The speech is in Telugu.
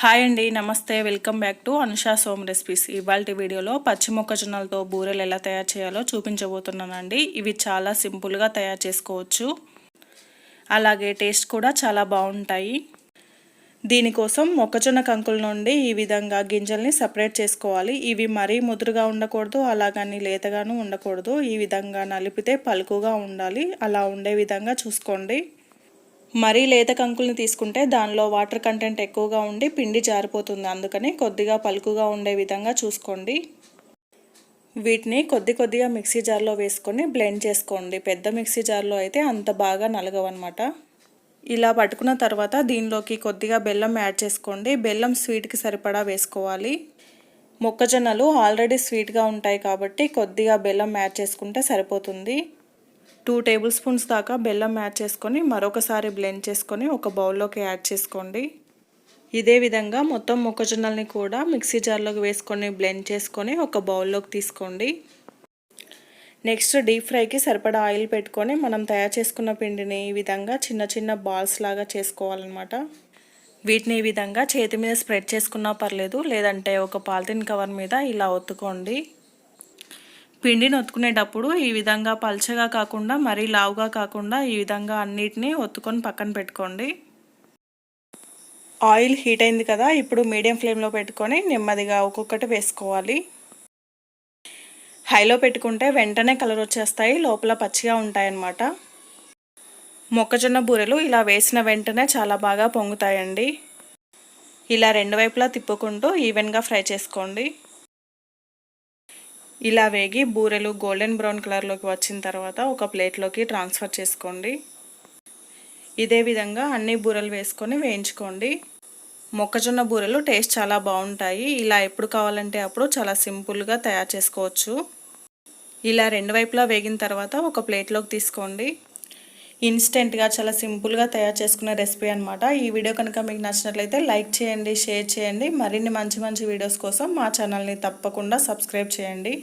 హాయ్ అండి నమస్తే. Welcome back to Anusha Som recipes. ఇవాళ వీడియోలో పచ్చి మొక్కజొన్నలతో బూరెలు ఎలా తయారు చేయాలో చూపించబోతున్నానండి. ఇవి చాలా సింపుల్గా తయారు చేసుకోవచ్చు. అలాగే టేస్ట్ కూడా చాలా బాగుంటాయి. దీనికోసం మొక్కజొన్న కంకుల నుండి ఈ విధంగా గింజల్ని సపరేట్ చేసుకోవాలి. ఇవి మరీ ముదురుగా ఉండకూడదు అలాగని లేతగాను ఉండకూడదు. ఈ విధంగా నలిపితే పలుకుగా ఉండాలి. అలా ఉండే విధంగా చూసుకోండి. మరీ లేత కంకుల్ని తీసుకుంటే దానిలో వాటర్ కంటెంట్ ఎక్కువగా ఉండి పిండి జారిపోతుంది. అందుకని కొద్దిగా పలుకుగా ఉండే విధంగా చూసుకోండి. వీటిని కొద్ది కొద్దిగా మిక్సీ జార్లో వేసుకొని బ్లెండ్ చేసుకోండి. పెద్ద మిక్సీ జార్లో అయితే అంత బాగా నలగవన్నమాట. ఇలా పట్టుకున్న తర్వాత దీనిలోకి కొద్దిగా బెల్లం యాడ్ చేసుకోండి. బెల్లం స్వీట్కి సరిపడా వేసుకోవాలి. మొక్కజొన్నలు ఆల్రెడీ స్వీట్గా ఉంటాయి కాబట్టి కొద్దిగా బెల్లం యాడ్ చేసుకుంటే సరిపోతుంది. టూ టేబుల్ స్పూన్స్ దాకా బెల్లం యాడ్ చేసుకొని మరొకసారి బ్లెండ్ చేసుకొని ఒక బౌల్లోకి యాడ్ చేసుకోండి. ఇదే విధంగా మొత్తం మొక్కజొన్నల్ని కూడా మిక్సీ జార్లోకి వేసుకొని బ్లెండ్ చేసుకొని ఒక బౌల్లోకి తీసుకోండి. నెక్స్ట్ డీప్ ఫ్రైకి సరిపడా ఆయిల్ పెట్టుకొని మనం తయారు చేసుకున్న పిండిని ఈ విధంగా చిన్న చిన్న బాల్స్ లాగా చేసుకోవాలన్నమాట. వీటిని ఈ విధంగా చేతి మీద స్ప్రెడ్ చేసుకున్నా పర్లేదు లేదంటే ఒక పాలిథిన్ కవర్ మీద ఇలా ఒత్తుకోండి. పిండిని ఒత్తుకునేటప్పుడు ఈ విధంగా పల్చగా కాకుండా మరీ లావుగా కాకుండా ఈ విధంగా అన్నిటినీ ఒత్తుకొని పక్కన పెట్టుకోండి. ఆయిల్ హీట్ అయింది కదా ఇప్పుడు మీడియం ఫ్లేమ్లో పెట్టుకొని నెమ్మదిగా ఒక్కొక్కటి వేసుకోవాలి. హైలో పెట్టుకుంటే వెంటనే కలర్ వచ్చేస్తాయి లోపల పచ్చిగా ఉంటాయన్నమాట. మొక్కజొన్న బూరెలు ఇలా వేసిన వెంటనే చాలా బాగా పొంగుతాయండి. ఇలా రెండు వైపులా తిప్పుకుంటూ ఈవెన్గా ఫ్రై చేసుకోండి. ఇలా వేగి బూరెలు గోల్డెన్ బ్రౌన్ కలర్లోకి వచ్చిన తర్వాత ఒక ప్లేట్లోకి ట్రాన్స్ఫర్ చేసుకోండి. ఇదే విధంగా అన్ని బూరెలు వేసుకొని వేయించుకోండి. మొక్కజొన్న బూరెలు టేస్ట్ చాలా బాగుంటాయి. ఇలా ఎప్పుడు కావాలంటే అప్పుడు చాలా సింపుల్గా తయారు చేసుకోవచ్చు. ఇలా రెండు వైపులా వేగిన తర్వాత ఒక ప్లేట్లోకి తీసుకోండి. ఇన్స్టెంట్గా చాలా సింపుల్గా తయారు చేసుకునే రెసిపీ అనమాట ఈ వీడియో కనుక మీకు నచ్చినట్లయితే లైక్ చేయండి షేర్ చేయండి. మరిన్ని మంచి మంచి వీడియోస్ కోసం మా ఛానల్ని తప్పకుండా సబ్స్క్రైబ్ చేయండి.